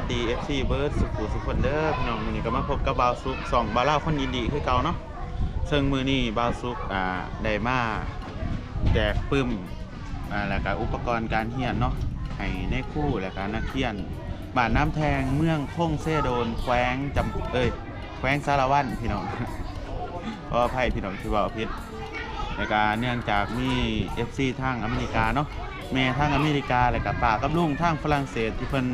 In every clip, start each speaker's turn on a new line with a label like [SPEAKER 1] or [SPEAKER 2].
[SPEAKER 1] วัสดี FC เบิร์ดสุขุสุขคนเด้อพี่น้องมือนี้ก็มาพบกับบาวซุกสองบาวเล่าคนยินดีคือเก่าเนาะซึ่งมือนี้บาวซุกอ่าได้มาแจกปึ้มอ่าแล้วก็อุปกรณ์การเรียนเนาะให้ในคู่แล้วก็นักเรียนบานน้ำแทงเมืองคงเซโดนแขวงจำเอ้ยแขวงสารวันพี่น้องเพราะว่าไพ่พี่น้องที่ว่าผิดในการเนื่องจากมี FC ทางอเมริกาเนาะแม่ทางอเมริกาแล้วก็ป้ากับลุงทางฝรั่งเศสที่เพิ่น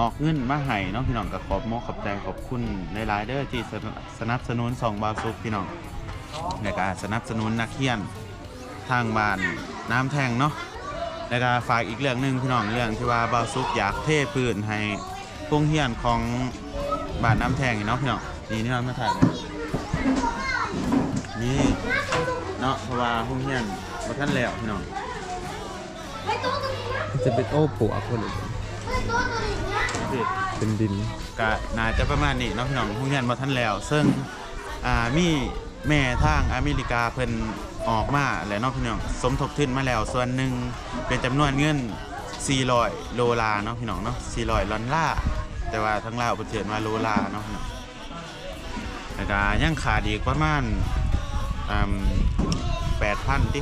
[SPEAKER 1] ออกเงินมาให้เน้องพี่น้องก็ขอบมกขอบใจขอบคุณในหลายๆเด้อที่สนับสนับสนุนสองบาทซุกพี่น้องในการสนับสนุนนักเขียนทางบ้านน้ำแทงเนาะแล้วก็ฝากอีกเรื่องหนึ่งพี่น้องเรื่องที่ว่าบาซุกอยากเทพื้นให้พงเฮียนของบ้านน้ำแทงนี่เนาะพี่น้องนี่นี่เรามาถ่ายเลยนี่เนาะเพราะว่าพงเฮียนบ่ทันแล้วพี่น้อง
[SPEAKER 2] จะเป็นโอ้ปัวคนอื่น
[SPEAKER 1] นี่
[SPEAKER 2] เป็นดิน
[SPEAKER 1] ก็น่าจะประมาณนี้เนาะพี่น้องพงเฮียนบ่ทันแล้ว ซึ่งอ่ามีแม่ทางอเมริกาเพิ่นออกมาแล้วเนาะพี่น้องสมทบทุนมาแล้ว ส่วนหนึ่งเป็นจำนวนเงิน400โลลาเนาะพี่น้องเนาะ400ลอนลาร์แต่ว่าทั้งลาวเพิ่นเขียนว่าโลลาเนาะพี่น้องแล้วก็ยังขาดอีกประมาณอืม8,000ติ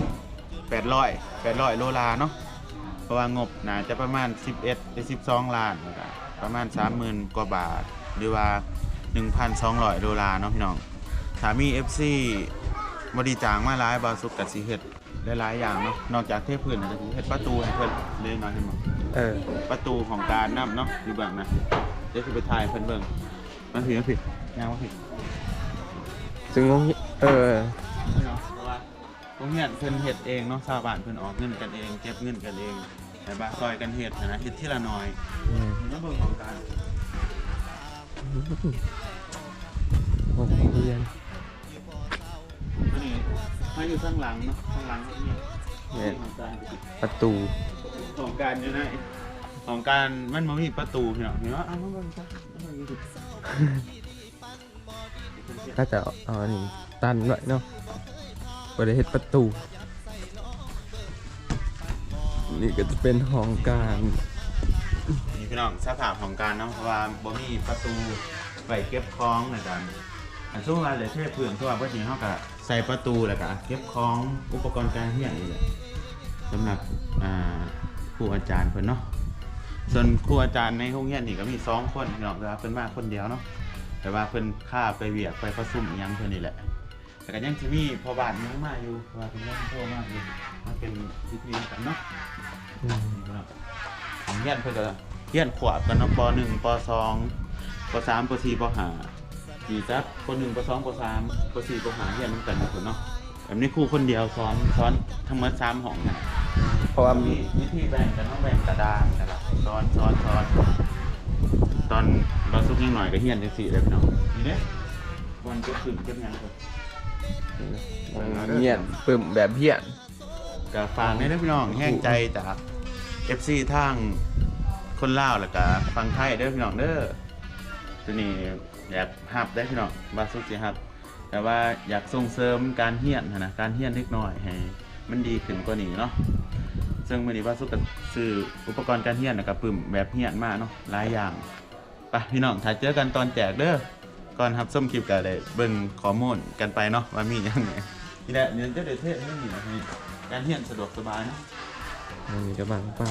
[SPEAKER 1] 800 800โลลาเนาะเพราะว่างบน่าจะประมาณ 11หรือ12 ล้านนะครับ ประมาณ 30,000 กว่าบาท หรือว่า 1,200โดลาร์เนาะพี่น้องถ้ามี FC บริจางมาหลายบาสุกกับสีเฮ็ดหลายๆอย่างเนาะนอกจากเทพื้นนะจะเฮ็ดประตูให้เพิ่นเล่นมาให้หมด
[SPEAKER 2] เออ
[SPEAKER 1] ประตูของการนํเนาะอยู่เบื้องนะเดี๋ยวสิไปถ่ายให้เพิ่นเบิ่งมันผิดมันผิดยางว่าผิด
[SPEAKER 2] ซึ่งงงเออ
[SPEAKER 1] เนาะเพราะว่าโรงเรียนเพิ่นเฮ็ดเองเนาะชาวบ้านเพิ่นออกเงินกันเอง เก็บเงินกันเอง แต่ว่าซอยกันเฮ็ดนะเฮ็ดทีละน้อย
[SPEAKER 2] อืม
[SPEAKER 1] นี่เบิ่งของการ
[SPEAKER 2] โอ้เรียน
[SPEAKER 1] อันนี้มาอยู่ข้างหลังเนาะข้างหลังนี่
[SPEAKER 2] เนี่ย
[SPEAKER 1] ของการ
[SPEAKER 2] ประตู
[SPEAKER 1] ของการอยู่ไหนของการมันมันมีประตูพี่น้องเห็นว่าอ้าวมันจ้ะมันมี
[SPEAKER 2] ก็จะเอาอันนี้ตันไว้เนาะบริเฮ็ดประตู นี่ก็จะเป็นห้องการ
[SPEAKER 1] นี่พี่น้องสภาพของการเนาะเพราะว่าบ่มีประตูไว้เก็บของในการอันสู้รายเลยเทพพื้นเพราะว่าเมื่อกี้เขาก็ใส่ประตูแล้วก็เก็บของอุปกรณ์การเรียนนี่แหละสำหรับอ่าครูอาจารย์เพิ่นเนาะส่วนครูอาจารย์ในห้องเรียนนี่ก็มีสองคนพี่น้องแต่ว่าเพิ่นมาคนเดียวเนาะแต่ว่าเพิ่นข้าไปเวียกไปประชุมอิหยังเพิ่นนี่แหละ แต่ก็ยังจะมีพอบานยังมาอยู่เพราะว่าเพิ่นยังโทรมาอยู่มาเป็นพิธีกันเนาะ
[SPEAKER 2] อืม
[SPEAKER 1] ของเฮียนเพื่อจะเฮียนขวบกันเนาะปหนึ่งปสองปสามปสี่ปห้าดีจักปหนึ่งปสองปสามปสี่ปห้าเฮียนน้ำกันทุกคนเนาะแบบนี้ครูคนเดียวสอนสอนทั้งหมดสามห้องนะ
[SPEAKER 2] เพราะว่า
[SPEAKER 1] มีวิธีแบ่งกันต้องแบ่งกระดานนะครับสอนสอนสอนตอนเราสุกยิ่งหน่อยก็เฮียนจังสี่เลยพี่น้องนี่เด้วันเก็บขึ้นเก็บงานครับ
[SPEAKER 2] เงียนปึ่มแบบเพี้ยน
[SPEAKER 1] ก็ฝากในเด้พี่น้องแห้งใจจาก FC ทางคนลาวแล้วก็ฟังไทยเด้อพี่น้องเด้อตัวนี้อยากฮับได้พี่น้องบาสุสิฮับ แต่ว่าอยากส่งเสริมการเฮียนนะการเฮียนเล็กน้อยให้มันดีขึ้นกว่านี้เนาะซึ่งมื้อนี้บาสุก็ซื้ออุปกรณ์การเฮียนแล้วก็ปึ้มแบบเฮียนมาเนาะหลายอย่างไปพี่น้องถ้าเจอกันตอนแจกเด้อก่อนรับส้มคลิปก็ได้เบิ่งข้อมูลกันไปเนาะว่ามีหยังไงนี่แหละเนี่ยจะได้เทศเรื่องนี้นะพี่ การเฮียนสะดวกสบายเนาะ
[SPEAKER 2] อันนี้ก็บางเป้า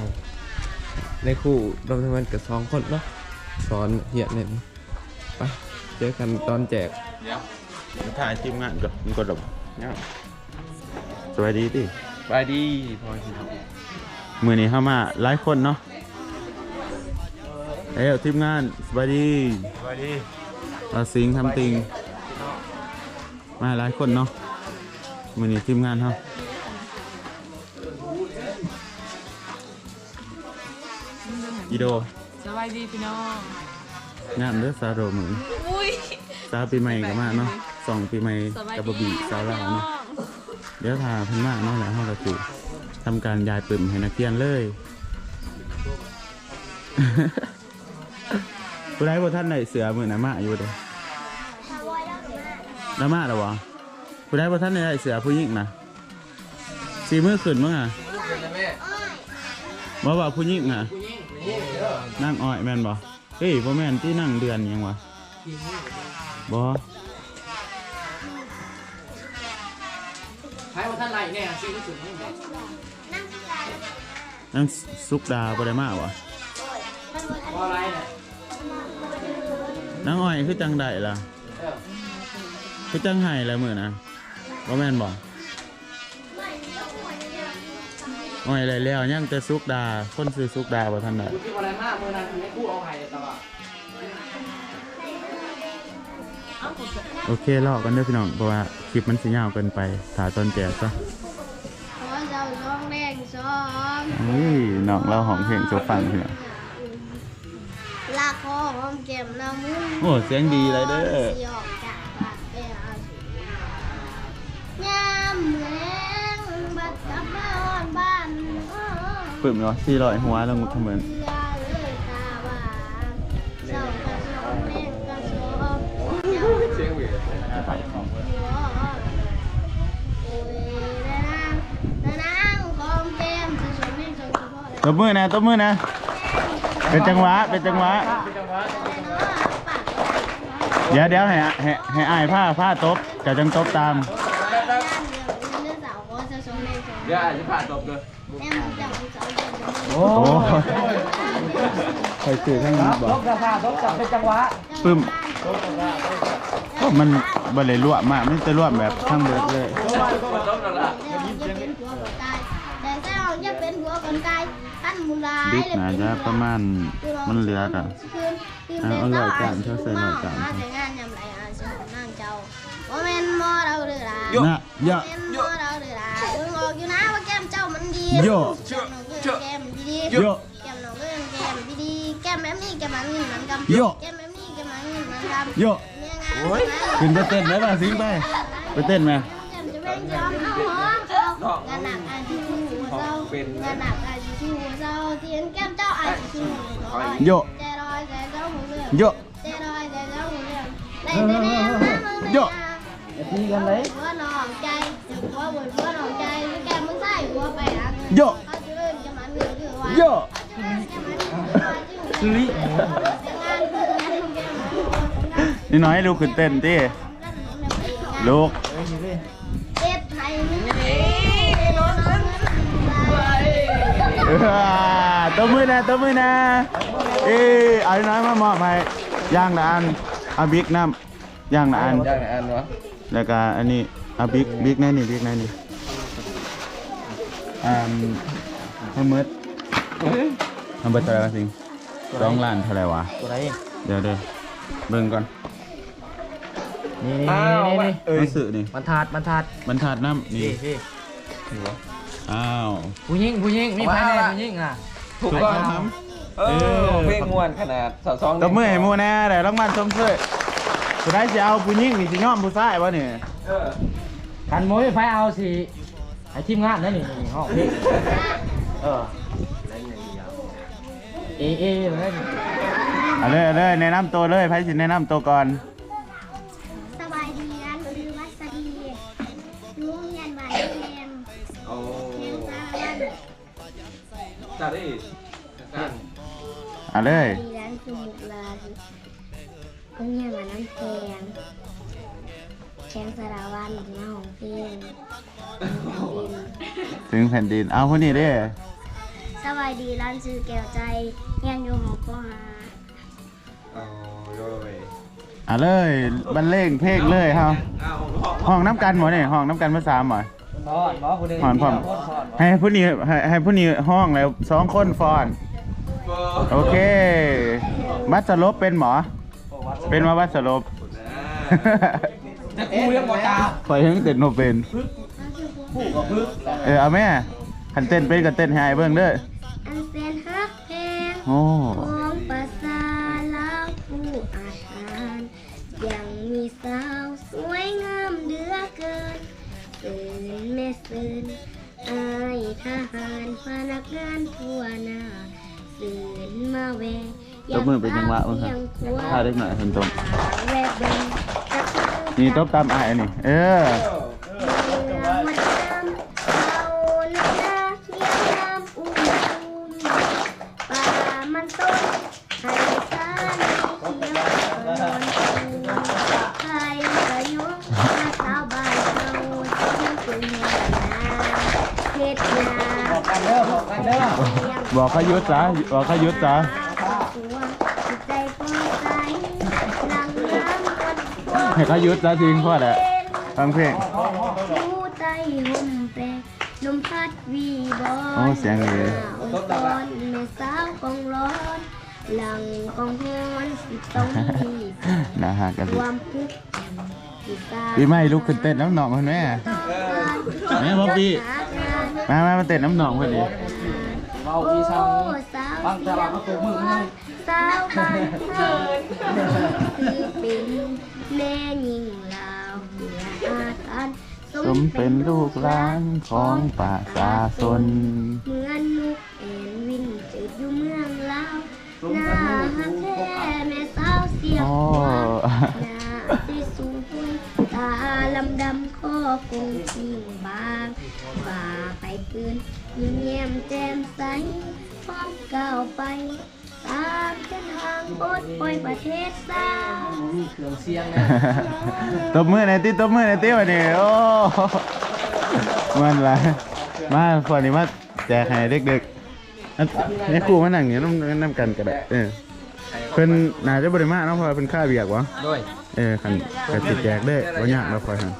[SPEAKER 2] ในคู่เราทำงานกับสองคนเนาะสอนเหียนเนี่ยไปเจอกันตอนแจก
[SPEAKER 1] เดี๋ยวมาถ่ายทีมงานกับมันกดดอกเนี่ยสวัสดีดิ
[SPEAKER 2] ไปดีพอสิครับ
[SPEAKER 1] มือนี้เข้ามาหลายคนเนาะเอ้ยทีมงานสวัสดี
[SPEAKER 2] ไปดี
[SPEAKER 1] เราสิงทำติง มาหลายคนเนาะมือนี้ทีมงานเขา อีโด
[SPEAKER 3] สวัสดีพี่น้อง
[SPEAKER 1] งานเด้อซาโรมือ
[SPEAKER 3] อุ้ย
[SPEAKER 1] ซาปีใหม่ก็มาเนาะสองปีใหม่
[SPEAKER 3] สวัส
[SPEAKER 1] กับบะ
[SPEAKER 3] ดี
[SPEAKER 1] บีสาวลาว
[SPEAKER 3] พี่น้อ
[SPEAKER 1] เนาะ
[SPEAKER 3] ง
[SPEAKER 1] เดี๋ยวพาเพิ่นมาเนาะแล้วเฮาก็สิทำการย้ายปึ่มให้นักเรียนเลยผู้ใดบ่ทันได้เสือมื้อน่ะมาอยู่เด้แล้วมาแล้วบ่ผู้ใดบ่ทันได้เสือผู้หญิงน่ะสีมือขึ้นมั้งอะบ่ว่าผู้หญิงอะ นั่งอ้อยแม่นบ่เฮ้ยบ่แม่นที่นั่งเดือนยังวะบ่
[SPEAKER 3] ใช้ว่าท่านไรเนี่ยซื้อที่สุดนี่แหละ
[SPEAKER 1] นั่งสุกดาบ่ได้มาวะ
[SPEAKER 3] ว่อะไรเนี่ย
[SPEAKER 1] นางอ้อยคือจังไดล่ะคือจังไห้แล้วมื้อนะบ่แม่นบ่ อ้อยได้แล้วยังแต่สุกดาคนซื้อสุกดาบ่ทันได้
[SPEAKER 3] กูคิดว่าอะไรมากมือนั้นให้กูเอาไข่ตลอด
[SPEAKER 1] โอเครอกันเด้อพี่น้องเพราะว่าคลิปมันสิยาวเกินไปถ่ายตอนแจกซะ
[SPEAKER 4] ขอเจ้าช่องแดงสอง
[SPEAKER 1] เฮ้ยน้องเราของเพลงโจฟังพี่น้อง
[SPEAKER 4] ลากคอหอมแก้มน้ำมุ้ง
[SPEAKER 1] โอ้เสียงดีเลยเด้อ
[SPEAKER 4] ปึ้ม
[SPEAKER 1] เนาะ400หัวแล้วงุดทำเหมือน
[SPEAKER 4] เรือเลยตาหวเจ้ากระสอบแม่งกระสอบเจ้า
[SPEAKER 3] เสียงเวีย
[SPEAKER 4] หัวโอ้ยนางนางของแก้มจะชมแม่งชมเฉพาะเลย
[SPEAKER 1] ตบมือนะตบมือนะ เป็นจังหวะ เป็นจังหวะ เดี๋ยวเดี๋ยวให้ให้ให้อายผ้าผ้าตบจะจังตบตาม
[SPEAKER 3] เดี๋ยวอาจจะผ่านจบเลย
[SPEAKER 1] โอ้ใครสื่อข้างนี้บอ
[SPEAKER 3] ล
[SPEAKER 1] ก
[SPEAKER 3] บราคาลบจับเป็นจังหวะ
[SPEAKER 1] ปึ้มก็มันบริรวมมากมันจะรวมแบบทั้งเบิดเลย
[SPEAKER 3] ลบมาก็มาลบนั่นแหละ
[SPEAKER 1] บิ๊กนะจะประมาณมันเหลือกันเอาเอาร้อยจานเท่าใส่ร้อยจาน
[SPEAKER 4] แต่งานยำไรอาชนั่งเจ้าว่าแม่นมอเราหรือไร
[SPEAKER 1] นะเยอะ
[SPEAKER 4] มันดี
[SPEAKER 1] โย่
[SPEAKER 4] แก้มน้องเพื่อนแก้มดี
[SPEAKER 1] โย
[SPEAKER 4] แก้มน้องเพื่อนแก้ม ดีแก้มแบบนี้แก้มมันเงินมันกำ
[SPEAKER 1] โย่
[SPEAKER 4] แก้มแบบนี้แก้มมันเงินมันกำ
[SPEAKER 1] โย
[SPEAKER 4] เนี่ยงาน
[SPEAKER 1] ขึ้นไปเต้นไหมป่ะสิงไปไปเต้นไหม
[SPEAKER 4] แก้มจะเป็นยอมเอาหอมเอางานหนักอาชีพหัวเศร้างานหนักอาชีพหัวเศร้าเทียนแก้มเจ้าอาชีพหัวเศร้า
[SPEAKER 1] โย
[SPEAKER 4] ใจรอยใจเจ้าหัวเรื่อง
[SPEAKER 1] โย
[SPEAKER 4] ใจรอยใจเจ้าหัวเรื่องในแต่แน่นะมึง
[SPEAKER 1] โย่
[SPEAKER 4] เนี่ย
[SPEAKER 3] ตีกันเลย
[SPEAKER 4] หัวหนองใจจะหัวบนหัวหนองใจแล้วแกมึงใส่หัวไปหาเงิน
[SPEAKER 1] โย่
[SPEAKER 4] เขาจะเล่นจะมันเหนือคือว่า
[SPEAKER 1] โย
[SPEAKER 4] เขาจะเล่นจะมันเหนือคือว่าจิ้ง
[SPEAKER 1] สุริ
[SPEAKER 4] แต่งานคืองานของแกมันคือว่าของงาน
[SPEAKER 1] นี่น้อยให้ลูกขึ้นเต้นดิ
[SPEAKER 4] ของกันของแบบนี้
[SPEAKER 1] ลูก
[SPEAKER 4] เจ็บไทยมึงนี่น้องเงิน
[SPEAKER 1] เออตัวมือนะตัวมือนะเอ้ยเอาน้อยมามอบให้ย่างละอันเอาบิ๊กน้ำย่างละอัน
[SPEAKER 2] ได้ไหนอันวะ
[SPEAKER 1] แล้วก็อันนี้เอาบิ๊กบิ๊กแน่นี่บิ๊กแน่นี่ อ่าให้มืดทำเบอร์เท่าไหร่วะสิงสองล้านเท่าไหร่วะ
[SPEAKER 3] ตัวไหน
[SPEAKER 1] เดี๋ยวเดี๋ยวเบิ่งก่อน
[SPEAKER 3] นี่นี่
[SPEAKER 2] อ้าว
[SPEAKER 3] นี่นี่
[SPEAKER 2] เอ้ย
[SPEAKER 1] หนังสือนี่
[SPEAKER 3] มันถาดมันถาด
[SPEAKER 1] บรรทัดน้ำนี่
[SPEAKER 3] พี่พี่
[SPEAKER 1] อ้าว
[SPEAKER 3] ผู้หญิงผู้หญิงมีภายในผู้หญิงอะ
[SPEAKER 2] ถูกต้อง
[SPEAKER 1] ใครท
[SPEAKER 2] เออเพลงม่วนขนาดสาวสองำ
[SPEAKER 1] ตบมือให้หมูแน่เดี๋ยวรางวัลชมช่วยสุดท้ายจะเอาผู้หญิงนี่สิยอมผู้ชายวะนี่
[SPEAKER 2] เออ
[SPEAKER 3] กันโมยไฟเอาสิ ไอ้ทีมงานนั่นนี่นี่ห้องพี่เออเอเอเลย
[SPEAKER 1] เอาเลยเอาเลยแนะนำตัวเลยไพ่สิแนะนำตัวก่อน
[SPEAKER 4] สบายดีร้านหรือวัสดีลุงยันบานแยม
[SPEAKER 2] โอ้
[SPEAKER 4] แยมสารวัน
[SPEAKER 2] จัดดิ
[SPEAKER 1] เอาเลย
[SPEAKER 4] มีร้านคือมุกลาลุงยันบานน้ำแข็งแข็งสารวันหน้าของเพียง
[SPEAKER 1] ถึงแผ่นดิน เอาคนนี้เด้
[SPEAKER 4] สบายดีร้านซื้อแก้วใจเงียนอยู่หอปอหา
[SPEAKER 2] เอาโยย
[SPEAKER 1] เอาเลยบรรเลงเพลงเลยเฮา
[SPEAKER 2] เอาห้อง
[SPEAKER 1] ห้องน้ำกันหมดนี่ห้องน้ำกันมาสามหมด
[SPEAKER 3] พอนหมอผู้ใด
[SPEAKER 1] พอนพอน
[SPEAKER 3] พอนพอน
[SPEAKER 1] ให้ผู้นี้ให้ให้ผู้นี้ห้องแล้วสองคนฟอน โอเค วัดสลบเป็นหมอ เป็นว่าวัดสลบ
[SPEAKER 3] จะกูเรียกหมอตา
[SPEAKER 1] คอยเห็นเต้นโนเป็น
[SPEAKER 3] ผู้กับพึ่ง
[SPEAKER 1] เออเอาแม่ขันเต้นเป็นกับเต้นให้อายเบิ่งเด้อ
[SPEAKER 4] อันเซนฮักแพง
[SPEAKER 1] โอ้
[SPEAKER 4] ของภาษาลาวผู้อาหารยังมีสาวสวยงามเหลือเกินสื่นแม่สื่นอายทหารพนักงานทั่วหน้าสื่นมาแวะ
[SPEAKER 1] ตบมือเป็นจังหวะเบิ่งครับ
[SPEAKER 4] ยังทั่ว
[SPEAKER 1] ถ้าเด็กหน่อยเห็นตรง
[SPEAKER 4] แวะเบิ่งจักมือ
[SPEAKER 1] นี่ตบตามอายอันนี่เออ
[SPEAKER 4] เเขา
[SPEAKER 1] หยุดซะบอกเขาหยุดซะ
[SPEAKER 4] ตัวจิตใจปลอดใจหลังน้ำกันว่า
[SPEAKER 1] ให้เขาหยุดซะทิ้งพ่อแหละฟังเพลง
[SPEAKER 4] ผู้ใจห่มแปรลมพัดวีบอ
[SPEAKER 1] โอ้เสียงดี
[SPEAKER 4] องค์กรแม่สาวกองร้อนหลังกองฮอนสิต้องมี
[SPEAKER 1] นะฮะกัน
[SPEAKER 4] ความทุกข์ที่ตา
[SPEAKER 1] พี่ไม่ลุกขึ้นเต้นน้ำหนองคนแม่แม่บ๊อบบี้มามามาเต้นน้ำหนองพอดี
[SPEAKER 3] เบา
[SPEAKER 4] โอ้
[SPEAKER 3] พี่ช่าง
[SPEAKER 4] สาว
[SPEAKER 3] บางแต่ว่าเขาปลูกมือให้
[SPEAKER 4] สาวบ้านเฮาคือเป็นแม่หญิงลาวเพื่ออาทาน
[SPEAKER 1] สมเป็นลูกหลานของป่าสาสน
[SPEAKER 4] เหมือนนุกแอนวินจืดอยู่เมืองลาวหน้าฮักแท้แม่สาวเสียง
[SPEAKER 1] โอ้
[SPEAKER 4] หวานหน้าสีสูงพุยตาลำดำคอกงชิงบางฝ่าไปปืน ยิ้มแย้มแจ่มใสพร้อมก้าวไป ตามเส้นทางโคตรปล่อยประเทศสาว
[SPEAKER 3] มีเครื่องเสียงนะ
[SPEAKER 1] ตบมือหน่อยติตบมือหน่อยติวันนี้โอ้มันไรมาพอนี้มาแจกให้เด็กๆอันนี่ครูมานั่งเนี่ยน้ำน้ำกันก็ได้เออเพิ่นน่าจะบริมาเนาะเพราะว่าเป็นค่าเบียกวะ
[SPEAKER 3] ด้วย
[SPEAKER 1] เออคันก็สิแจกได้บ่ยากเราคอยหัน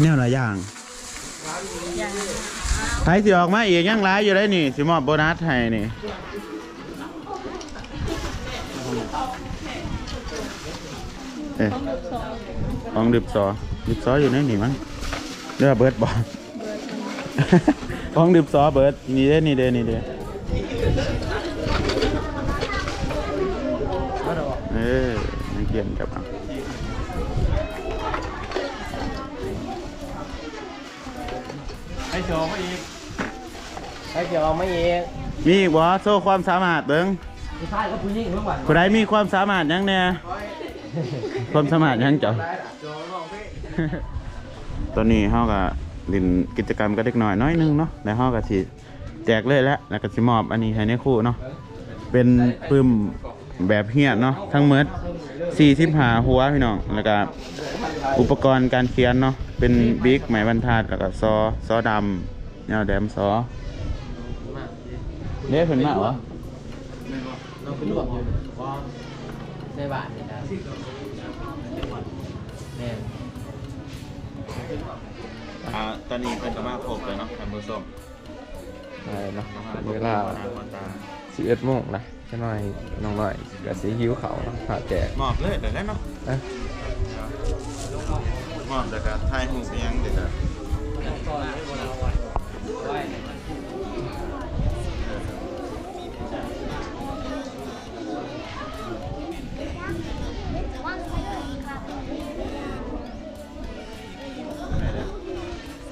[SPEAKER 1] แนวหลายอย่าง ใครสิออกมาอีกยังหลายอยู่ได้นี่ สิมอบโบนัสให้นี่เออของดึบซอดึบซออยู่ในนี่มั้งเรือเบิร์ดบอลของดึบซอเบิร์ดนี่เด้นี่เด้นี่เด้เออนักเรียนกับเอา
[SPEAKER 3] ให้โชว์มาอีก ให้เกี่ยวเอามาอีก
[SPEAKER 1] มีอีกบ่โซ่ความสามารถเบิ้ง
[SPEAKER 3] ผู้ชายก็ผู้หญิงเมื่อวัน
[SPEAKER 1] ผู้ใดมีความสามารถหยังแน่ความสามารถหยังเจ้าตอนนี้เฮาก็เลินกิจกรรมก็เด็กน้อยน้อยหนึงเนาะแล้วเฮาก็สิแจกเลยแล้วแล้วก็สิมอบอันนี้ให้ในครูเนาะเป็นปึ้มแบบเฮียดเนาะทั้งหมด45หัวพี่น้องแล้วก็อุปกรณ์การเขียนเนาะเป็นบิ๊กไม้บรรทัดแล้วก็ซอซอดำแนวแดมซอ เด้เพิ่นมาวะ
[SPEAKER 3] เราไปรวบอยู่ว่าในบ้านนี่นะแม่
[SPEAKER 1] อ่าตอนนี้เป็นกระมาครบเลยเนาะท่านผู้ชม
[SPEAKER 2] ใช่เนาะเวลา11โมงนะจะหน่อยน้องหน่อยก็สิหิวเขาวเนาะพาแจก
[SPEAKER 1] หมอบเลยเดี๋ยวได้เนาะ
[SPEAKER 2] เอ้ย
[SPEAKER 1] หมอบเดี๋ยวก็ถ่ายหูปยังเดี๋ยวก็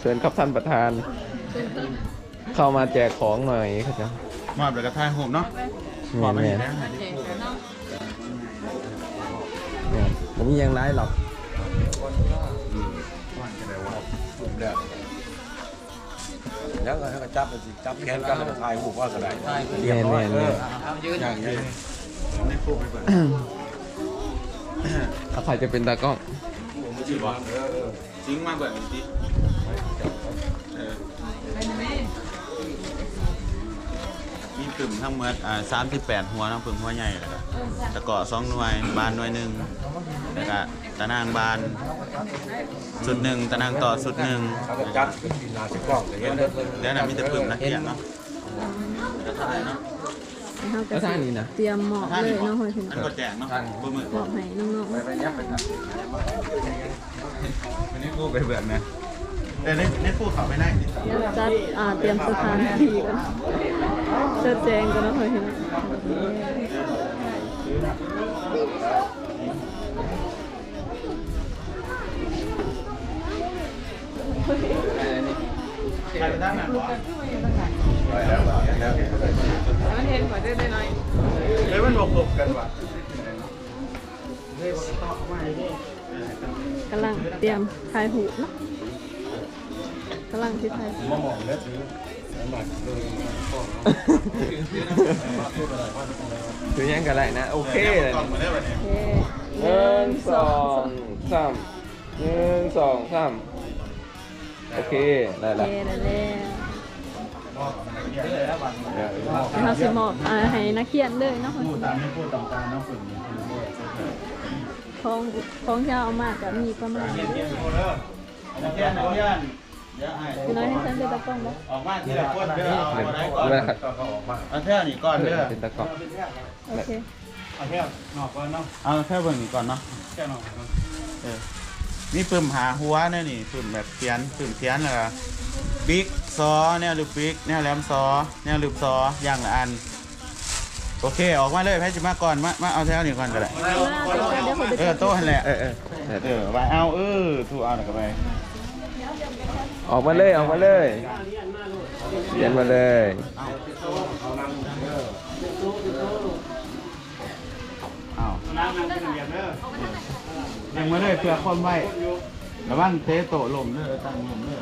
[SPEAKER 2] ชิญครับท่านประธาน เข้ามาแจกของหน่อยครับจ๊ะ
[SPEAKER 1] หมอบเดี๋ยวก็ถ่ายหูปเนาะหมอบไม่
[SPEAKER 2] แม่
[SPEAKER 1] เห็น
[SPEAKER 2] แม่
[SPEAKER 1] นะ
[SPEAKER 2] แม่ผมมียังไรหรอก
[SPEAKER 5] แล้วก็ให้ก็จับไปสิจับแขนกันแล้วก็ถ่ายหูปว่าก็ได้
[SPEAKER 2] แม่แม่แม่
[SPEAKER 5] อย่างนี้
[SPEAKER 1] ในคู่ไปเปิด
[SPEAKER 2] เอาใครจะเป็นตากล้อง
[SPEAKER 1] จีบอจริงมาเปิดจริ กลุ่มทั้งหมดอ่าสามสิบแปดหัวเนาะพึ่งหัวใหญ่แล้วก็ตะเกาะสองหน่วยบานหน่วยหนึ่งแล้วก็ตะนางบานสุดหนึ่งตะนางต่อสุดหนึ่ง
[SPEAKER 5] เขาก็จับขึ้นดินนาสิกล้องเลยเห็นเบิดเลย
[SPEAKER 1] แล้วน่ะมีแต่พึ่งนักเรียนเนาะแล้วเท่าไหร่เนาะ
[SPEAKER 6] เฮา
[SPEAKER 2] แล้
[SPEAKER 6] ก็
[SPEAKER 2] วท่านนี้นะ
[SPEAKER 6] เตรียมหมอกเลยเนาะเฮ้ยถึง
[SPEAKER 1] อันก็แจกเนาะบมือ
[SPEAKER 6] หมอกให้น้อง
[SPEAKER 1] อันนี้กูไปเบื่อนะแต่ในในกูเขาไม่ได้
[SPEAKER 6] ๆเดี๋ยวจัดอ่าเตรียมสถานที่ก่อนเชิดแจงกันเนาะเฮ้ยถึง
[SPEAKER 1] ใครไปตั้งหนักวะ
[SPEAKER 6] มันเห็นกว่าได้หน่อย
[SPEAKER 1] เฮ้ยมันบวกบกันว่ะ
[SPEAKER 6] กำลังเตรียมถ่ายหูปเนาะกำลังที่ถ่ายหูป
[SPEAKER 2] ถือยังกันไรนะ โอเคเลย
[SPEAKER 1] กล่องมาได้ป่ะเนี่ย
[SPEAKER 6] โอเค
[SPEAKER 2] หนึ่งสองสามหนึ่งสองสามโอเค ได้
[SPEAKER 6] โอ
[SPEAKER 2] ละ
[SPEAKER 6] เคได้แล้ว
[SPEAKER 1] บอกอะไรเงี้ย
[SPEAKER 6] เราสิมอบอ่าให้นักเขียนเลยเนาะ
[SPEAKER 1] พูดตามที่พูดต้องการน้องฝึกนี่
[SPEAKER 6] ของของที่เอามาก็มีประมาณ
[SPEAKER 1] เรียน เรียนโเด้อนักเรียนนักเรียนเดี๋ยวให้
[SPEAKER 6] พี่น้อยให้ฉันเป็นตะกล้องบ่
[SPEAKER 1] ออกมาทีละคนเด้อเอาคนไหนก่อน
[SPEAKER 2] เวลาขัด
[SPEAKER 1] เอาเท่านี้ก่อนเด้อ
[SPEAKER 2] เป็นตะกร้อ
[SPEAKER 6] โอเค
[SPEAKER 1] เอาแค่หนอกก่อนเนาะเอาแค่เบิ่งนี้ก่อนเนาะแค่หนอกเออมีปึ่มหาหัวเนี่ยนี่ปึ่มแบบเทียนปึ่มเทียนแล้วก็บิ๊กซอแนวลูกบิ๊กแนวแหลมซอแนวลูกซออย่างละอันโอเคออกมาเลยแพทย์จะมาก่อนมามาเอาแถวนี้ก่อนก็ได้
[SPEAKER 6] เอาหน้าเดี๋ยวเดี๋ยวคนไป
[SPEAKER 1] เออโต๊ะหันแหละ
[SPEAKER 2] เออเออเออ
[SPEAKER 1] เออไปเอาเออถูกเอาหน่อยก็ไป
[SPEAKER 2] ออกมาเลยออกมาเลยเรียนมาเลย
[SPEAKER 1] เอายังมาเลยเพื่อคนไว้ระวังเทโตะลมเด้อตั้งลมเด้อ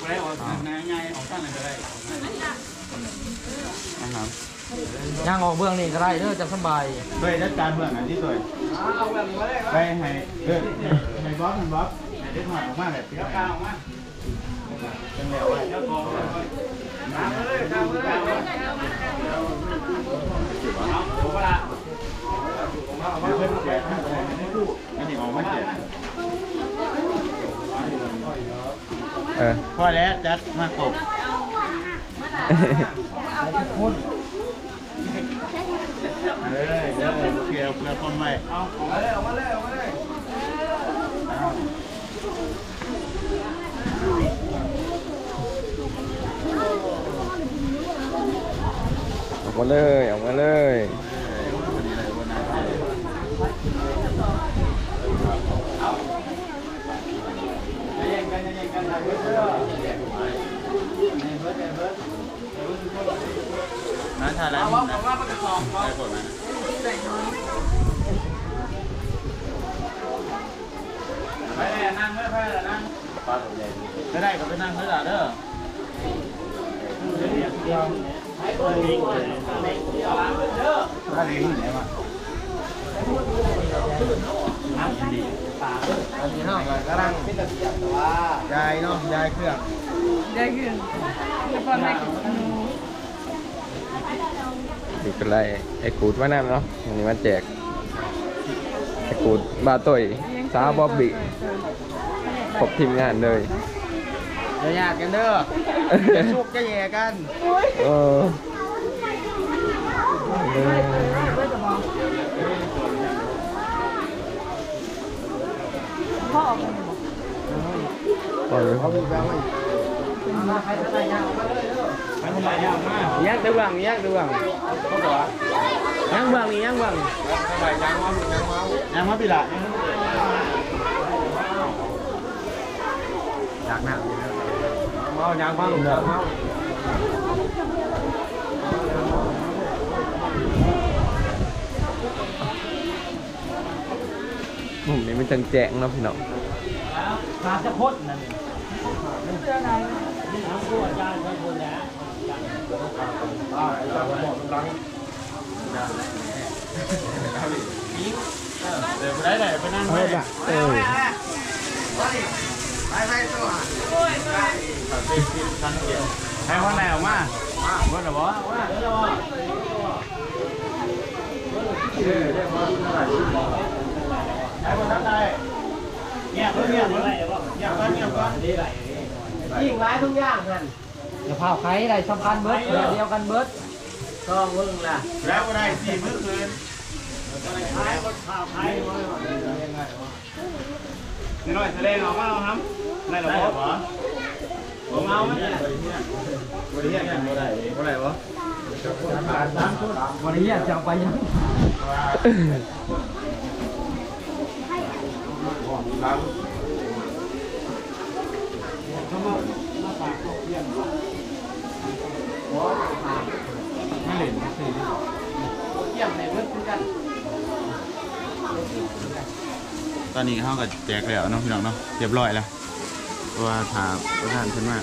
[SPEAKER 1] ไปออกทางไหนไงออกทางไหนก็ได้นะครับ
[SPEAKER 3] ย่างออกเบื้องนี่ก็ได้เด้อจะสบาย
[SPEAKER 1] ด้วยจัดการเบื้องอันที่สวยไปให้เออให้บอสให้บอสให้ เด็กหอยออกมาแบบเปรี้ยวกลางออกมาจังแล้วไว้เดี๋ยวกองน้ำเลยน้ำเลยเอาผมละเดี๋ยวเพิ่นแจกให้เลยไม่รู้อันนี้ออกมาแจก
[SPEAKER 2] เออ
[SPEAKER 1] พอแล้วจัดมากบเลยเดี๋ยวเกี่ยวเพื่อคนใหม่เอามาเลยออกมาเลยออกมาเลย
[SPEAKER 2] ออกมาเลยออกมาเลย
[SPEAKER 1] น้าทานแล้วเอาว่าว่าจะได้ผลไหมไปเลยนั่งเลยไปเลยนั่งไม่ได้ก็ไปนั่งเลยล่ะเด้อถ้าเลี้ยงไหนมา
[SPEAKER 3] อันนี้เนาะกำลังยายเนาะยายเครื่อง
[SPEAKER 2] อยู่กันไรไอ้กูดมาน้ำเนาะวันนี้มาแจกไอ้กูดบาตุยสาวบอบบี้ครบทีมงานเลย
[SPEAKER 3] อย่าหยาดกันเด้อจะชุกจะแย่กัน
[SPEAKER 2] เออเออ
[SPEAKER 6] พ่อออกมาบ่
[SPEAKER 2] ปล่อยเลยครับ
[SPEAKER 3] ใครจะได้ยางออกมาเลยเด้อ
[SPEAKER 1] ไปทำไรยากมาก
[SPEAKER 2] ยักษ์ดูบังยักษ์ดูบังยังบังนี่ยังบัง
[SPEAKER 1] ยังมาปีละ
[SPEAKER 3] อยากหนักเมายางฟังเด้อเมา
[SPEAKER 2] ผมนี่มันจังแจงเนาะพี่น้อง
[SPEAKER 3] ขาจะพดนั่นเอง
[SPEAKER 1] เดี๋ยวไปได้ไหนไปนั่งไป
[SPEAKER 2] เออ
[SPEAKER 1] ให้คนไหนออกมาว่าหรอวะว่าหรอวะให้คนนั้นได้เงียบเงียบเงียบเงียบก่อนเงียบก่อน
[SPEAKER 3] ยิ่งร้ายทุกอย่างนั่นอย่าเผาใครได้สำคัญเบิดแบบเดียวกันเบิดต้องเบิ่งล่ะ
[SPEAKER 1] แล้วก็ได้สี่มื้อคืน
[SPEAKER 5] นี่หน่อยแสดงออกมาเอาครับได้หรอ
[SPEAKER 1] ได้หรอ
[SPEAKER 5] ผมเอาไหมเนี่ย
[SPEAKER 1] บริเวณกันบ่ได้บ่ได้วะ
[SPEAKER 3] วันนี้ยากจะไปยัง
[SPEAKER 1] ไม่เล่นสี่
[SPEAKER 3] เยี่ยมในเบิดคือกัน
[SPEAKER 1] ตอนนี้เขาก็แจกแล้วเนาะพี่น้องเนาะเรียบร้อยแล้ว ว่าถามประธานเพิ่นว่า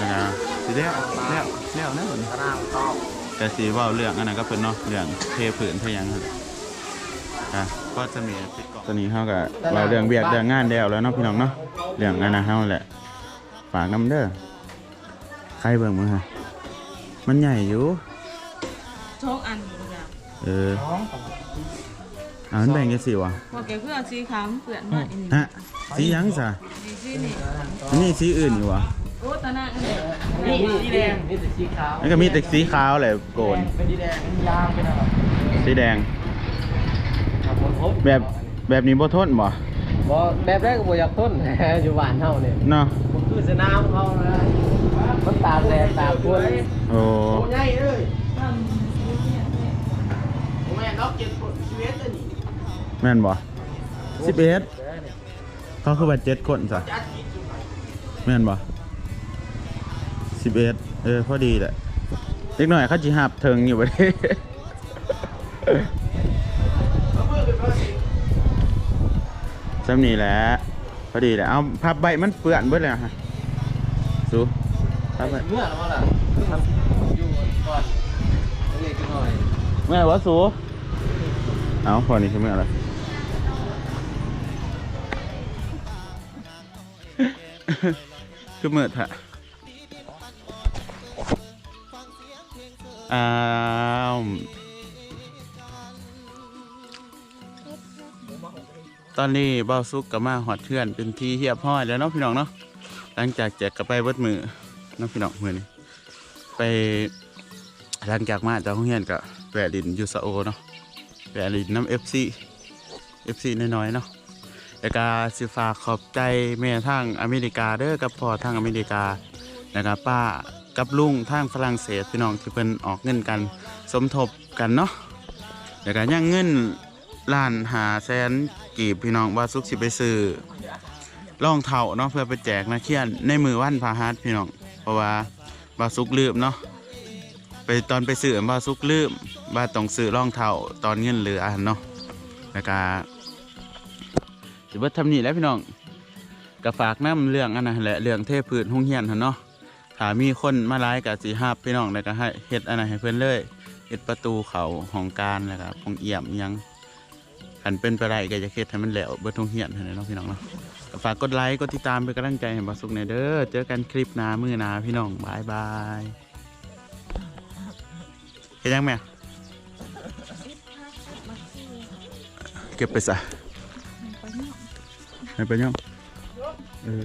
[SPEAKER 1] นะครับสิแล้วแล้วแล้วนะผม
[SPEAKER 3] กระด้างตอบ
[SPEAKER 1] แต่สีว่าเรื่องอันนั้นก็เป็นเนาะเรื่องเทผืนเทยังครับอะก็จะมีปิดกล่องตอนนี้เขาก็ว่าเรื่องเบียกเรื่องงานแล้วแล้วเนาะพี่น้องเนาะเรื่องงานนะเฮาแหละฝากน้ำเด้อใครเบิ่งมาฮะมันใหญ่อยู่
[SPEAKER 7] โชคอัน
[SPEAKER 1] เออ อ่ามันแบ่งกันสิวะ
[SPEAKER 7] พอแกเพื่อสีขาวเปลือนมาอันนี้
[SPEAKER 1] ฮะสีหยังซะ
[SPEAKER 7] ดีซี่นี่
[SPEAKER 1] อันนี้สีอื่นอยู่วะ
[SPEAKER 7] โอ้ตาหน้าอันนี้
[SPEAKER 3] นี่สีแดงนี่แต่สีขาว
[SPEAKER 1] มันก็มีแต่สีขาวแหละโกน
[SPEAKER 3] เป็นสีแดงยางเป็นอะไร
[SPEAKER 1] สีแดง
[SPEAKER 3] ครับผมผม
[SPEAKER 1] แบบแบบนี้บ่ทนบ่
[SPEAKER 3] บ่แบบแรกก็บ่อยากทน อยู่บ้านเฮาเนี่ย
[SPEAKER 1] เนาะ
[SPEAKER 3] ผมคือสนามเขานะมันตากแดดตากฝน
[SPEAKER 1] โอ้
[SPEAKER 3] ใหญ่เลย แม่น
[SPEAKER 1] บ่สิบเอ็ดเขาคือว่าเจ็ดคนซะแม่นบ่สิบเอ็ดเออพอดีแหละเล็กหน่อยเขาจีหับเทิงอยู่บ่ได้จำนี่แหละพอดีแหละเอาพับใบมันเปื้อนเบิดเลยอะฮะสูพับใบ
[SPEAKER 3] เมื่อแล้วล่ะอยู่ก่อนเล็กน้อย
[SPEAKER 1] เมื่อไหร่วะสูเอาพอนี้คือเมื่อไร คือเมื่อถะอ้าวตอนนี้เบ้าซุกกับมาหอดเทือนเป็นที่เฮียบห้อยแล้วเนาะพี่น้องเนาะหลังจากแจกกับไปเบิดมือเนาะพี่น้องมือนี้ไปหลังจากมาจากห้องเรียนกับแวะลินยูซาโอเนาะแวะลินน้ำเอฟซีเอฟซีน้อยๆเนาะ แล้วก็สิฝากขอบใจแม่ทางอเมริกาเด้อกับพ่อทางอเมริกาแล้วก็ป้ากับลุงทางฝรั่งเศสพี่น้องที่เพิ่นออกเงินกัน สมทบกันเนาะแล้วก็ยังเงินล้านหาแสนกีบพี่น้องว่าสุกสิไปซื้อรองเท้าเนาะเพื่อไปแจกนักเรียนในมือวันพาฮัทพี่น้องเพราะว่าบาสุกลืมเนาะไปตอนไปซื้อบาสุกลืมว่าต้องซื้อรองเท้าตอนเงินเหลือเนาะแล้วก็ สิเบิดทำนี่แล้วพี่น้องก็ฝากน้ำเรื่องอันนั้นแหละเรื่องเทพืชหุ่งเฮียนหันเนาะถ้ามีคนมาไล่กับสีหับพี่น้องแล้วก็ให้เฮ็ดอันนั้นให้เพื่อนเลยเฮ็ดประตูเขาของการแล้วก็ของเอี่ยมยังคันเป็นไปได้ก็จะเฮ็ดให้มันแหลวเบิดหุ่งเฮียนหั่นแหละเนาะพี่น้องเนาะก็ฝากกดไลค์กดติดตามเป็นกำลังใจให้บาสุกในเด้อเจอกันคลิปหน้ามื้อหน้าพี่น้องบายบายเฮ็ดยังแม่เก็บไปซะ ให้ไปย่องเออ